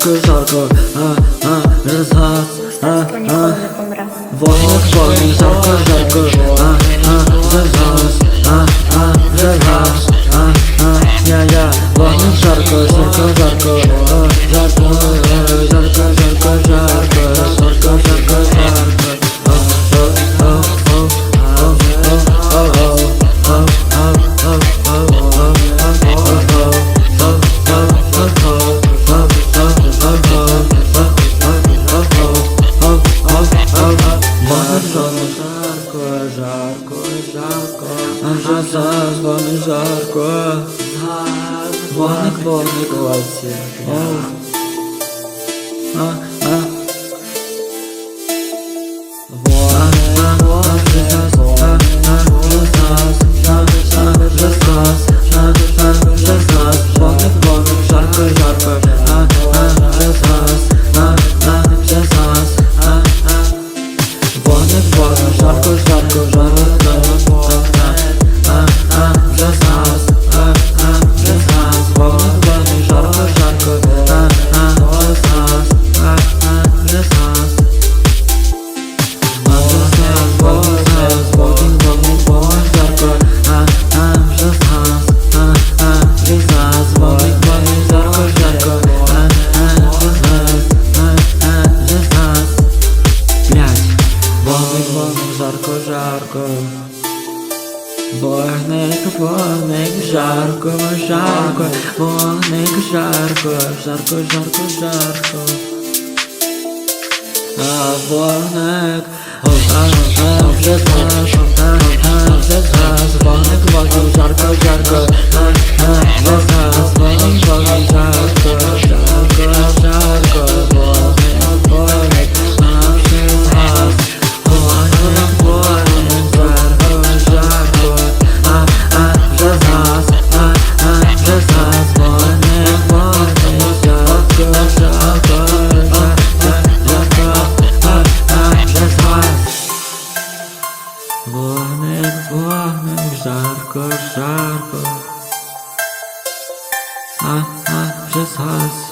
жарко, жарко, а, а, розгаз, а, а. Вогник, вогник, жарко, жарко, а, а, розгаз, а, а, розгаз, а, а, я, я Вогник, жарко, жарко, жарко. жарко, жарко, аж зараз вами жарко. Вогник, вогник, вовці. vamos arco jarco. Borneck, Borneck, jarco, jarco. Borneck, jarco, jarco, jarco, jarco. Ah, Borneck, oh, ah, Sarko, Sarko. Ah, ah, przez has.